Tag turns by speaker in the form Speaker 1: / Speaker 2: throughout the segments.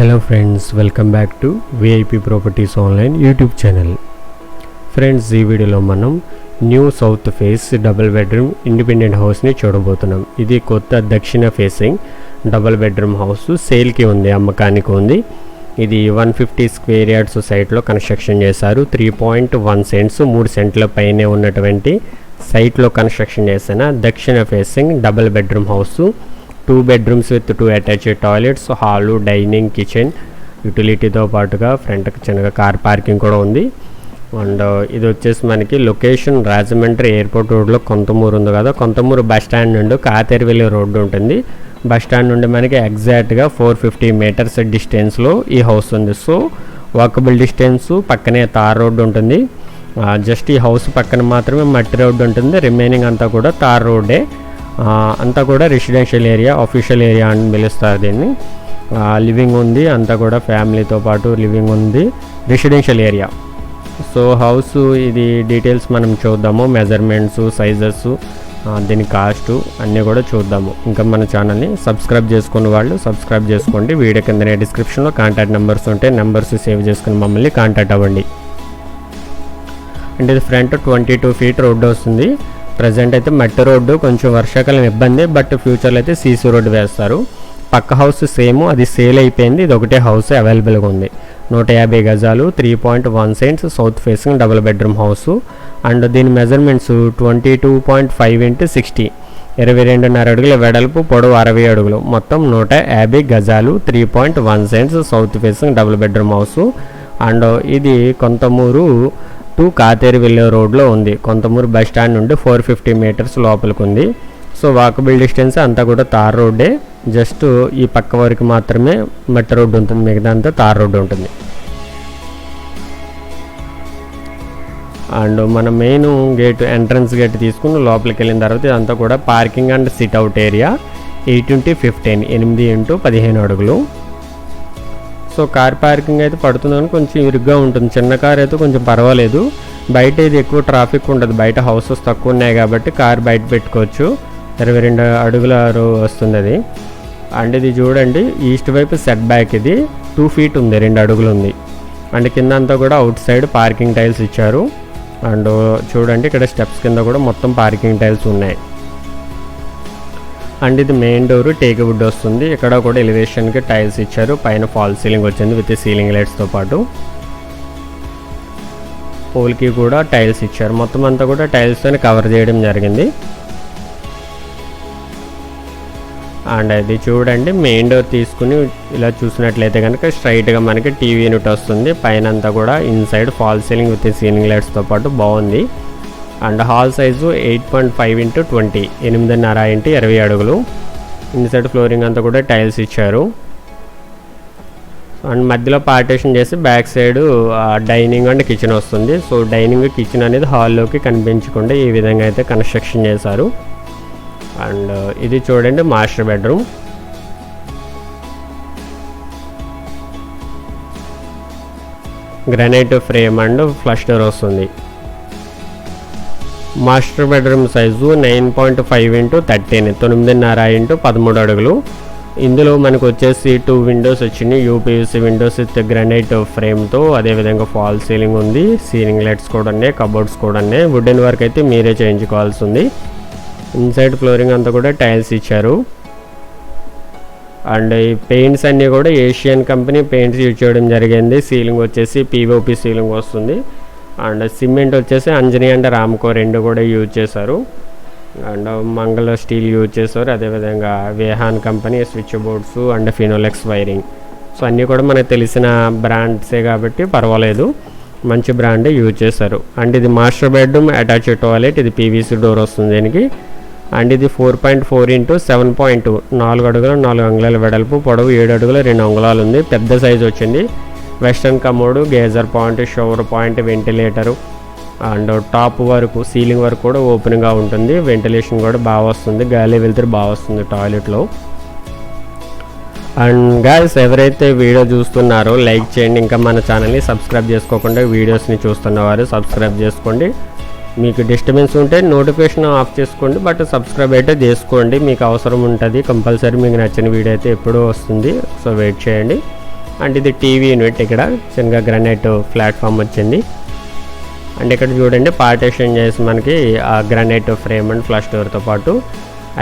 Speaker 1: Hello friends welcome back to VIP properties online YouTube channel friends ఈ వీడియోలో మనం new south face double bedroom independent హౌస్ని చూడబోతున్నాం. ఇది కొత్త దక్షిణ ఫేసింగ్ డబుల్ బెడ్రూమ్ హౌస్ సేల్కి ఉంది అమ్మకానికి ఉంది. ఇది వన్ ఫిఫ్టీ స్క్వేర్ యార్డ్స్ సైట్లో కన్స్ట్రక్షన్ చేశారు. త్రీ పాయింట్ వన్ సెంట్స్ మూడు సెంట్ల పైనే ఉన్నటువంటి సైట్లో కన్స్ట్రక్షన్ చేసిన దక్షిణ facing double bedroom house two bedrooms with two attached toilets hall dining kitchen యుటిలిటీతో పాటుగా ఫ్రంట్కి చిన్నగా కార్ పార్కింగ్ కూడా ఉంది. అండ్ ఇది వచ్చేసి మనకి లొకేషన్ రాజమండ్రి ఎయిర్పోర్ట్ రోడ్లో కొంతమూరు ఉంది కదా. కొంతమూరు బస్ స్టాండ్ నుండి కాతేరువెల్లి రోడ్డు ఉంటుంది. బస్ స్టాండ్ నుండి మనకి ఎగ్జాక్ట్గా ఫోర్ ఫిఫ్టీ మీటర్స్ డిస్టెన్స్లో ఈ హౌస్ ఉంది. సో వాకబుల్ డిస్టెన్స్ పక్కనే తార్ రోడ్డు ఉంటుంది. జస్ట్ ఈ హౌస్ పక్కన మాత్రమే మట్టి రోడ్డు ఉంటుంది. రిమైనింగ్ అంతా కూడా తార్ రోడ్డే. అంతా కూడా రెసిడెన్షియల్ ఏరియా ఆఫీషియల్ ఏరియా అని పిలుస్తారు దీన్ని. లివింగ్ ఉంది అంతా కూడా ఫ్యామిలీతో పాటు లివింగ్ ఉంది రెసిడెన్షియల్ ఏరియా సో హౌస్ ఇది డీటెయిల్స్ మనం చూద్దాము మెజర్మెంట్స్ సైజెస్ దీని కాస్ట్ అన్నీ కూడా చూద్దాము. ఇంకా మన ఛానల్ని సబ్స్క్రైబ్ చేసుకున్న వాళ్ళు సబ్స్క్రైబ్ చేసుకోండి. వీడియో కిందనే డిస్క్రిప్షన్లో కాంటాక్ట్ నెంబర్స్ ఉంటే నెంబర్స్ సేవ్ చేసుకుని మమ్మల్ని కాంటాక్ట్ అవ్వండి. అంటే ఇది front twenty two feet road వస్తుంది. ప్రజెంట్ అయితే మట్టి రోడ్డు కొంచెం వర్షాకాలం ఇబ్బంది బట్ ఫ్యూచర్లో అయితే సీసీ రోడ్డు వేస్తారు. పక్క హౌస్ సేమ్ అది సేల్ అయిపోయింది. ఇది ఒకటే హౌస్ అవైలబుల్గా ఉంది. నూట యాభై గజాలు three point one cents south facing double bedroom house. And దీని measurements twenty two point five into sixty. ఇరవై రెండున్నర అడుగుల వెడల్పు పొడవు అరవై అడుగులు. మొత్తం నూట యాభై గజాలు three point one cents south facing double bedroom house. And ఇది కొంతమూరు టు కాతేరు వెళ్ళే రోడ్లో ఉంది. కొంతమూరు బస్ స్టాండ్ నుండి ఫోర్ ఫిఫ్టీ మీటర్స్ లోపలికి ఉంది సో వాకబుల్ డిస్టెన్స్ అంతా కూడా తార్ రోడ్డే. జస్ట్ ఈ పక్క వరకు మాత్రమే మట్టి రోడ్డు ఉంటుంది. మిగతా అంతా తార్ రోడ్డు ఉంటుంది. అండ్ మన మెయిన్ గేట్ ఎంట్రన్స్ గేట్ తీసుకుని లోపలికి వెళ్ళిన తర్వాత ఇదంతా కూడా parking and sit out area. Eight into fifteen ఎనిమిది ఇంటూ పదిహేను అడుగులు. సో కార్ పార్కింగ్ అయితే పడుతుందని కొంచెం ఇరుగ్గా ఉంటుంది. చిన్న కార్ అయితే కొంచెం పర్వాలేదు. బయట ఇది ఎక్కువ ట్రాఫిక్ ఉండదు. బయట హౌసెస్ తక్కువ ఉన్నాయి కాబట్టి కార్ బయట పెట్టుకోవచ్చు. ఇరవై రెండు అడుగుల రో- వస్తుంది అది. అండ్ ఇది చూడండి ఈస్ట్ వైపు సెట్ బ్యాక్ ఇది. టూ ఫీట్ ఉంది రెండు అడుగులు ఉంది. అండ్ కింద అంతా కూడా అవుట్ సైడ్ పార్కింగ్ టైల్స్ ఇచ్చారు. అండ్ చూడండి ఇక్కడ స్టెప్స్ కింద కూడా మొత్తం పార్కింగ్ టైల్స్ ఉన్నాయి. అండ్ ఇది మెయిన్ డోర్ టేక్ వుడ్ వస్తుంది. ఇక్కడ కూడా ఎలివేషన్కి టైల్స్ ఇచ్చారు. పైన ఫాల్ సీలింగ్ వచ్చింది విత్ సీలింగ్ లైట్స్తో పాటు. పోల్కి కూడా టైల్స్ ఇచ్చారు. మొత్తం అంతా కూడా టైల్స్తో కవర్ చేయడం జరిగింది. అండ్ అది చూడండి మెయిన్ డోర్ తీసుకుని ఇలా చూసినట్లయితే కనుక స్ట్రైట్గా మనకి టీవీ యూనిట్ వస్తుంది. పైన అంతా కూడా inside fall ceiling with ceiling లైట్స్తో పాటు బాగుంది. And hall size eight point five into twenty ఎనిమిదిన్నర ఇంటూ ఇరవై అడుగులు. ఇన్సైడ్ ఫ్లోరింగ్ అంతా కూడా టైల్స్ ఇచ్చారు. అండ్ మధ్యలో పార్టీషన్ చేసి back side dining and kitchen వస్తుంది. సో డైనింగ్ కిచెన్ అనేది హాల్లోకి కనిపించకుండా ఈ విధంగా అయితే కన్స్ట్రక్షన్ చేశారు. అండ్ ఇది చూడండి master bedroom. Granite frame and flush door వస్తుంది. Master bedroom size nine point five into thirteen. తొమ్మిదిన్నర ఇంటూ పదమూడు అడుగులు. ఇందులో మనకు వచ్చేసి టూ విండోస్ వచ్చినాయి యూపీఎస్సీ విండోస్ విత్ గ్రానైట్ ఫ్రేమ్తో అదేవిధంగా ఫాల్ సీలింగ్ ఉంది. సీలింగ్ లైట్స్ కూడా ఉన్నాయి కబోర్డ్స్ కూడా ఉన్నాయి. వుడెన్ వర్క్ అయితే మీరే చేయించుకోవాల్సి ఉంది. ఇన్సైడ్ ఫ్లోరింగ్ అంతా కూడా టైల్స్ ఇచ్చారు. అండ్ ఈ పెయింట్స్ అన్నీ కూడా ఏషియన్ కంపెనీ పెయింట్స్ యూజ్ చేయడం జరిగింది. సీలింగ్ వచ్చేసి పీఓపి సీలింగ్ వస్తుంది. అండ్ సిమెంట్ వచ్చేసి అంజనీ అండ్ రామ్కో రెండు కూడా యూజ్ చేశారు. అండ్ మంగళ స్టీల్ యూజ్ చేశారు. అదేవిధంగా వేహాన్ company switch boards and Finolex wiring. So అన్నీ కూడా మనకు తెలిసిన బ్రాండ్సే కాబట్టి పర్వాలేదు. మంచి బ్రాండే యూజ్ చేశారు. అండ్ ఇది మాస్టర్ బెడ్రూమ్ అటాచ్ టాయిలెట్. ఇది పీవీసీ డోర్ వస్తుంది దీనికి. అండ్ ఇది four point four into seven point నాలుగు అడుగుల నాలుగు అంగుళాల వెడల్పు పొడవు ఏడు అడుగుల రెండు అంగుళాలు ఉంది. పెద్ద సైజ్ వచ్చింది. Western commode geyser point shower point ventilator. And top వరకు సీలింగ్ వరకు కూడా ఓపెన్గా ఉంటుంది. వెంటిలేషన్ కూడా బాగా వస్తుంది. గాలి వెళ్తే బాగా వస్తుంది టాయిలెట్లో. అండ్ గాయస్ ఎవరైతే వీడియో చూస్తున్నారో లైక్ చేయండి. ఇంకా మన ఛానల్ని సబ్స్క్రైబ్ చేసుకోకుండా వీడియోస్ని చూస్తున్నవారు సబ్స్క్రైబ్ చేసుకోండి. మీకు డిస్టర్బెన్స్ ఉంటే నోటిఫికేషన్ ఆఫ్ చేసుకోండి. బట్ సబ్స్క్రైబ్ అయితే చేసుకోండి. మీకు అవసరం ఉంటుంది. కంపల్సరీ మీకు నచ్చిన వీడియో అయితే ఎప్పుడూ వస్తుంది. సో వెయిట్ చేయండి. అండ్ ఇది టీవీ యూనిట్ ఇక్కడ. చిన్నగా గ్రానైట్ ప్లాట్ఫామ్ వచ్చింది. అండ్ ఇక్కడ చూడండి పార్టీషన్ చేసి మనకి ఆ గ్రానైట్ ఫ్రేమ్ అండ్ ఫ్లష్ డోర్తో పాటు.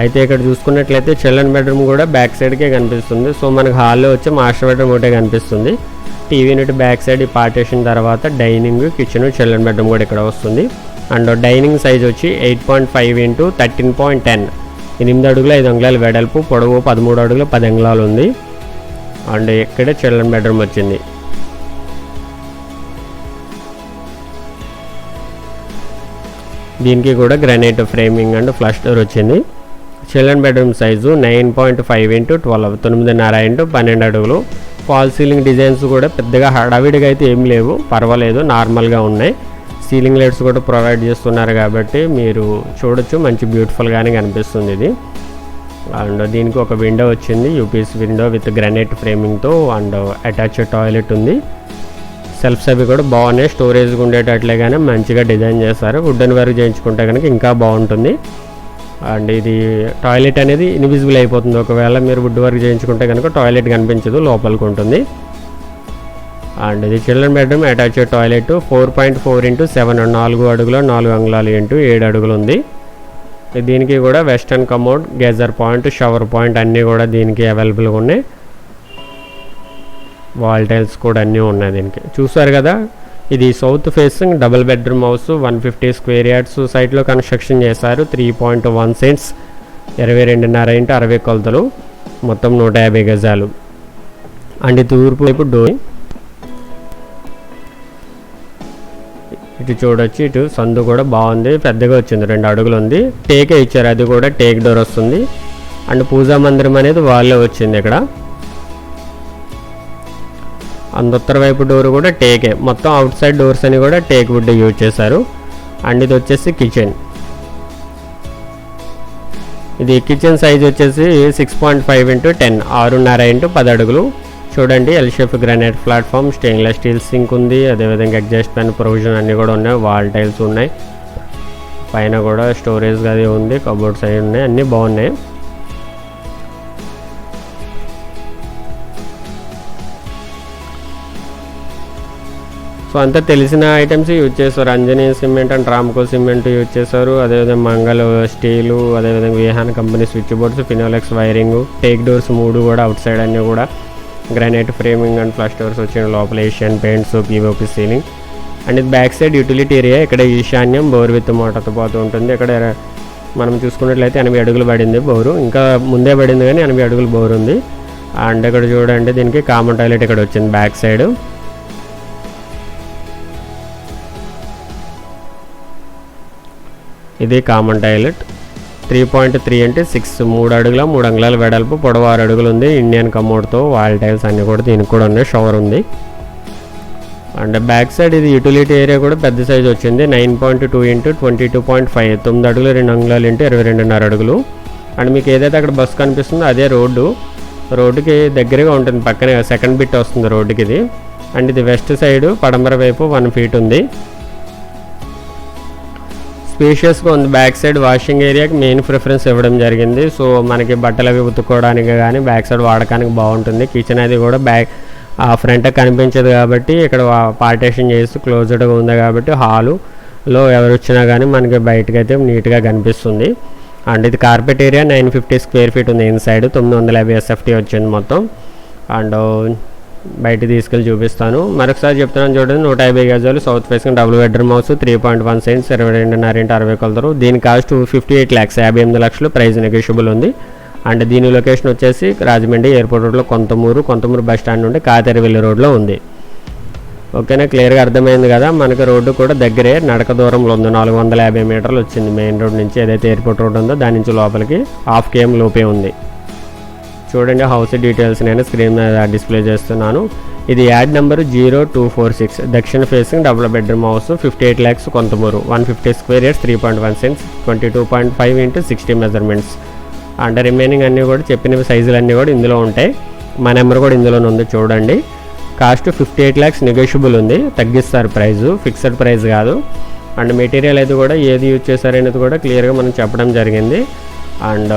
Speaker 1: అయితే ఇక్కడ చూసుకున్నట్లయితే చిల్డ్రన్ బెడ్రూమ్ కూడా బ్యాక్ సైడ్కే కనిపిస్తుంది. సో మనకు హాల్లో వచ్చి మాస్టర్ బెడ్రూమ్ ఒకటే కనిపిస్తుంది. టీవీ యూనిట్ బ్యాక్ సైడ్ ఈ పార్టీషన్ తర్వాత డైనింగ్ కిచెన్ చిల్డ్రన్ బెడ్రూమ్ కూడా ఇక్కడ వస్తుంది. అండ్ డైనింగ్ సైజ్ వచ్చి eight point five into thirteen point ten ఎనిమిది అడుగులు ఐదు అంగుళాలు వెడల్పు పొడవు పదమూడు అడుగులు పది అంగుళాలు ఉంది. అండ్ ఇక్కడే చిల్డ్రన్ బెడ్రూమ్ వచ్చింది. దీనికి కూడా granite framing and flush door వచ్చింది. Children bedroom size nine point five into twelve తొమ్మిదిన్నర ఇంటూ పన్నెండు అడుగులు. ఫాల్ సీలింగ్ డిజైన్స్ కూడా పెద్దగా హడావిడిగా అయితే ఏం లేవు పర్వాలేదు నార్మల్గా ఉన్నాయి. సీలింగ్ లైట్స్ కూడా ప్రొవైడ్ చేస్తున్నారు కాబట్టి మీరు చూడొచ్చు మంచి బ్యూటిఫుల్గానే కనిపిస్తుంది ఇది. అండ్ దీనికి ఒక విండో వచ్చింది యూపీఎస్ విండో విత్ గ్రానైట్ ఫ్రేమింగ్తో అండ్ అటాచ్ టాయిలెట్ ఉంది. సెల్ఫ్స్ అవి కూడా బాగున్నాయి స్టోరేజ్ ఉండేటట్లేగానే మంచిగా డిజైన్ చేస్తారు వుడెన్ వర్క్ చేయించుకుంటే కనుక ఇంకా బాగుంటుంది. అండ్ ఇది టాయిలెట్ అనేది ఇన్విజిబుల్ అయిపోతుంది. ఒకవేళ మీరు వుడ్ వర్క్ చేయించుకుంటే కనుక టాయిలెట్ కనిపించదు లోపలికి ఉంటుంది. అండ్ ఇది children bedroom attach toilet four point four into seven నాలుగు అడుగులు నాలుగు అంగుళాలు ఇంటూ ఏడు అడుగులు ఉంది. దీనికి కూడా western commode geyser point shower point అన్నీ కూడా దీనికి అవైలబుల్గా ఉన్నాయి. వాల్ టైల్స్ కూడా అన్నీ ఉన్నాయి దీనికి. చూసారు కదా? ఇది south facing double bedroom house one fifty square yards సైట్లో కన్స్ట్రక్షన్ చేశారు. త్రీ పాయింట్ వన్ సెంట్స్ ఇరవై రెండున్నర ఇంటూ అరవై కొలతలు మొత్తం నూట యాభై గజాలు. అండ్ తూర్పు వైపు డోర్. ఇటు చూడొచ్చు ఇటు సందు కూడా బాగుంది పెద్దగా వచ్చింది రెండు అడుగులు ఉంది. టేకే ఇచ్చారు అది కూడా టేక్ డోర్ వస్తుంది. అండ్ పూజా మందిరం అనేది వాళ్ళే వచ్చింది ఇక్కడ. అండ్ ఉత్తర వైపు డోర్ కూడా టేకే. మొత్తం అవుట్ సైడ్ డోర్స్ అని కూడా టేక్ వుడ్ యూజ్ చేశారు. అండ్ ఇది వచ్చేసి కిచెన్ ఇది కిచెన్ సైజ్ వచ్చేసి six point five into ten ఆరున్నర ఇంటూ పది అడుగులు. చూడండి L shape granite platform stainless steel sink ఉంది. అదేవిధంగా అడ్జస్ట్ పెన్ ప్రొవిజన్ అన్నీ కూడా ఉన్నాయి. వాల్ టైల్స్ ఉన్నాయి. పైన కూడా స్టోరేజ్ అది ఉంది. కబోర్డ్స్ అవి ఉన్నాయి. అన్నీ బాగున్నాయి. సో అంతా తెలిసిన ఐటమ్స్ యూజ్ చేస్తారు Anjani cement and Ramco cement use చేస్తారు అదేవిధంగా మంగళ స్టీలు అదేవిధంగా Vihan company switch boards Finolex wiring teak doors మూడు కూడా అవుట్ సైడ్ అన్నీ కూడా. Granite framing and flush doors వచ్చిన లోపల Asian Paints POP ceiling. And ఇది బ్యాక్ సైడ్ యూటిలిటీ ఏరియా. ఇక్కడ ఈశాన్యం బోర్ విత్ మోటార్తో పోతూ ఉంటుంది. ఇక్కడ మనం చూసుకున్నట్లయితే ఎనభై అడుగులు పడింది బోరు. ఇంకా ముందే పడింది కానీ ఎనభై అడుగులు బోర్ ఉంది. అండ్ ఇక్కడ చూడండి దీనికి కామన్ టాయిలెట్ ఇక్కడ వచ్చింది బ్యాక్ సైడ్. ఇది common toilet. Three point three అంటే సిక్స్ మూడు అడుగుల మూడు అంగుళాల వెడల్పు పొడవు ఆరు అడుగులు ఉంది ఇండియన్ కమోడ్తో వాల్ టైల్స్ అన్నీ కూడా దీనికి కూడా ఉన్నాయి. షవర్ ఉంది. అండ్ బ్యాక్ సైడ్ ఇది యూటిలిటీ ఏరియా కూడా పెద్ద సైజ్ వచ్చింది. Nine point two into twenty two point five. తొమ్మిది అడుగులు రెండు అంగుళాలు ఇంటూ ఇరవై రెండున్నర అడుగులు. అండ్ మీకు ఏదైతే అక్కడ బస్ కనిపిస్తుందో అదే రోడ్డు. రోడ్డుకి దగ్గరగా ఉంటుంది. పక్కనే సెకండ్ బిట్ వస్తుంది రోడ్డుకి ఇది. అండ్ ఇది వెస్ట్ సైడ్ పడమర వైపు వన్ ఫీట్ ఉంది. స్పేషియస్గా ఉంది. బ్యాక్ సైడ్ వాషింగ్ ఏరియాకి మెయిన్ ప్రిఫరెన్స్ ఇవ్వడం జరిగింది. సో మనకి బట్టలు అవి ఉతుక్కోవడానికి కానీ బ్యాక్ సైడ్ వాడకానికి బాగుంటుంది. కిచెన్ అది కూడా బ్యాక్ ఆ ఫ్రంట్ కనిపించదు కాబట్టి ఇక్కడ పార్టేషన్ చేసి క్లోజ్డ్గా ఉంది కాబట్టి హాలులో ఎవరు వచ్చినా కానీ మనకి బయటకు అయితే నీట్గా కనిపిస్తుంది. అండ్ ఇది carpet area nine fifty square feet ఉంది. ఇన్సైడ్ తొమ్మిది వందల యాభై ఎస్ఎఫ్టీ వచ్చింది మొత్తం. అండ్ బయట తీసుకెళ్ళి చూపిస్తాను. మరొకసారి చెప్తున్నాను చూడండి నూట యాభై గజాలు south facing double bedroom house three point one cents ఇరవై రెండున్నర ఇంటి అరవై కొలతరు దీని కాస్ట్ ఫిఫ్టీ ఎయిట్ ల్యాక్స్ యాభై ఎనిమిది లక్షలు ప్రైస్ నెగోషియబుల్ ఉంది. అండ్ దీని లొకేషన్ వచ్చేసి రాజమండ్రి ఎయిర్పోర్ట్ రోడ్లో కొంతమూరు కొంతమూరు బస్ స్టాండ్ నుండి కాతెరవెల్లి రోడ్లో ఉంది. ఓకేనా? క్లియర్గా అర్థమైంది కదా? మనకి రోడ్డు కూడా దగ్గరే నడక దూరంలో ఉంది. నాలుగు వందల యాభై మీటర్లు వచ్చింది మెయిన్ రోడ్ నుంచి. ఏదైతే ఎయిర్పోర్ట్ రోడ్ ఉందో దాని నుంచి లోపలికి హాఫ్ కేఎం లోపే ఉంది. చూడండి హౌస్ డీటెయిల్స్ నేను స్క్రీన్ మీద డిస్ప్లే చేస్తున్నాను. ఇది ad number zero two four six. దక్షిణ facing double bedroom house fifty eight lakhs Konthamuru. One fifty square yards three point one cents twenty two point five into sixty measurements and remaining అన్నీ కూడా చెప్పిన సైజులు అన్నీ కూడా ఇందులో ఉంటాయి. మా నెంబర్ కూడా ఇందులోనే ఉంది చూడండి. Cost fifty eight lakhs negotiable ఉంది. తగ్గిస్తారు ప్రైస్ ఫిక్స్డ్ ప్రైస్ కాదు. అండ్ మెటీరియల్ అయితే కూడా ఏది యూజ్ చేశారనేది కూడా క్లియర్గా మనం చెప్పడం జరిగింది. అండ్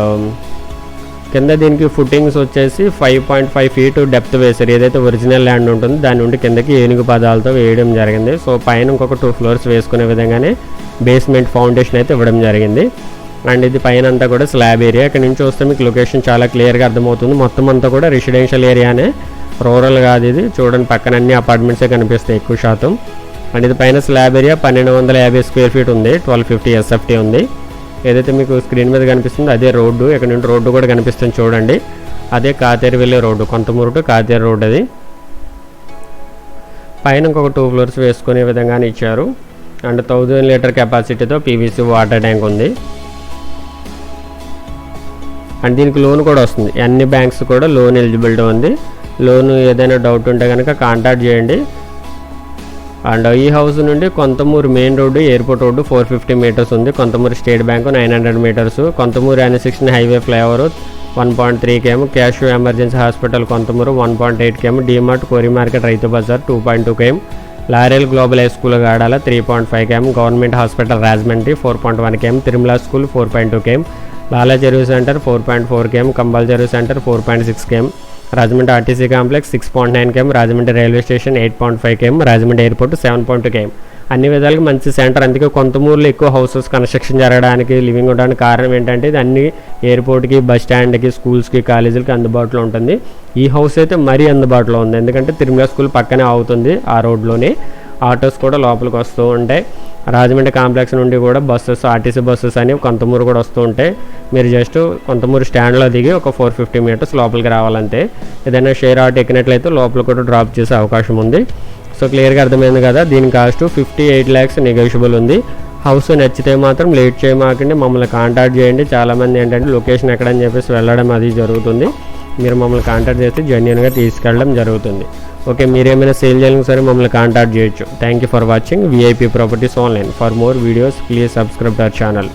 Speaker 1: కింద దీనికి ఫుటింగ్స్ వచ్చేసి five point five feet depth వేశారు. ఏదైతే ఒరిజినల్ ల్యాండ్ ఉంటుందో దాని నుండి కిందకి ఏనుగు పదాలతో వేయడం జరిగింది. సో పైన ఇంకొక టూ ఫ్లోర్స్ వేసుకునే విధంగానే బేస్మెంట్ ఫౌండేషన్ అయితే ఇవ్వడం జరిగింది. అండ్ ఇది పైన అంతా కూడా స్లాబ్ ఏరియా ఇక్కడ నుంచి చూస్తే మీకు లొకేషన్ చాలా క్లియర్గా అర్థమవుతుంది. మొత్తం అంతా కూడా రెసిడెన్షియల్ ఏరియానే రూరల్ కాదు ఇది. చూడండి పక్కన అన్ని అపార్ట్మెంట్సే కనిపిస్తాయి ఎక్కువ శాతం. అండ్ ఇది పైన స్లాబ్ ఏరియా పన్నెండు వందల యాభై స్క్వేర్ ఫీట్ ఉంది. ట్వెల్వ్ ఫిఫ్టీ ఎస్ఎఫ్టీ ఉంది. ఏదైతే మీకు స్క్రీన్ మీద కనిపిస్తుందో అదే రోడ్డు ఇక్కడ నుండి రోడ్డు కూడా కనిపిస్తుంది చూడండి. అదే కాతేరు వెళ్ళే road Konthamuru to Katheru road అది. పైన ఇంకొక టూ ఫ్లోర్స్ వేసుకునే విధంగానే ఇచ్చారు. అండ్ థౌజండ్ లీటర్ కెపాసిటీతో పీవీసీ వాటర్ ట్యాంక్ ఉంది. అండ్ దీనికి లోన్ కూడా వస్తుంది. అన్ని బ్యాంక్స్ కూడా లోన్ ఎలిజిబిలిటీ ఉంది. లోన్ ఏదైనా డౌట్ ఉంటే కనుక కాంటాక్ట్ చేయండి. అండ్ ఈ హౌస్ నుండి Konthamuru main road airport road four fifty metres ఉంది. Konthamuru State Bank nine hundred metres. Konthamuru N sixteen highway flyover one point three KM. Cash emergency hospital Konthamuru one point eight KM. DMart కోరి market Rythu Bazar two point two KM. Laurel Global High School Gadala three point five KM. Government hospital Rajahmundry four point one KM. Tirumala school four point two KM. Lala Cheruvu centre four point four KM. Kambala Cheruvu centre four point six KM. Rajahmundry RTC complex six point nine KM Rajahmundry railway station eight point five KM Rajahmundry airport seven point two KM. అన్ని విధాలుగా మంచి centre. అందుకే కొంతమూరులో ఎక్కువ houses construction జరగడానికి living ఉండడానికి కారణం ఏంటంటే ఇది అన్ని ఎయిర్పోర్ట్కి బస్ స్టాండ్కి స్కూల్స్కి కాలేజీలకి అందుబాటులో ఉంటుంది. ఈ హౌస్ అయితే మరీ అందుబాటులో ఉంది. ఎందుకంటే తిరుమల స్కూల్ పక్కనే అవుతుంది ఆ రోడ్లోనే. ఆటోస్ కూడా లోపలికి వస్తూ ఉంటాయి. రాజమండ్రి కాంప్లెక్స్ నుండి కూడా బస్సెస్ ఆర్టీసీ బస్సెస్ అని కొంతమూరు కూడా వస్తూ ఉంటాయి మీరు జస్ట్ కొంతమూరు స్టాండ్లో దిగి ఒక ఫోర్ ఫిఫ్టీ మీటర్స్ లోపలికి రావాలంతే. ఏదైనా షేర్ ఆటో ఎక్కినట్లయితే లోపల కూడా డ్రాప్ చేసే అవకాశం ఉంది. సో క్లియర్గా అర్థమైంది కదా దీని cost fifty eight lakhs negotiable ఉంది. హౌస్ నచ్చితే మాత్రం లేట్ చేయమాకండి మమ్మల్ని కాంటాక్ట్ చేయండి. చాలామంది ఏంటంటే లొకేషన్ ఎక్కడని చెప్పేసి వెళ్ళడం అది జరుగుతుంది. మీరు మమ్మల్ని కాంటాక్ట్ చేస్తే జెన్యున్గా తీసుకెళ్ళడం జరుగుతుంది. ఓకే మీరేమైనా సేల్ చేయాలని సరే మమ్మల్ని కాంటాక్ట్ చేయొచ్చు. Thank you for watching VIP properties online for more videos please subscribe our channel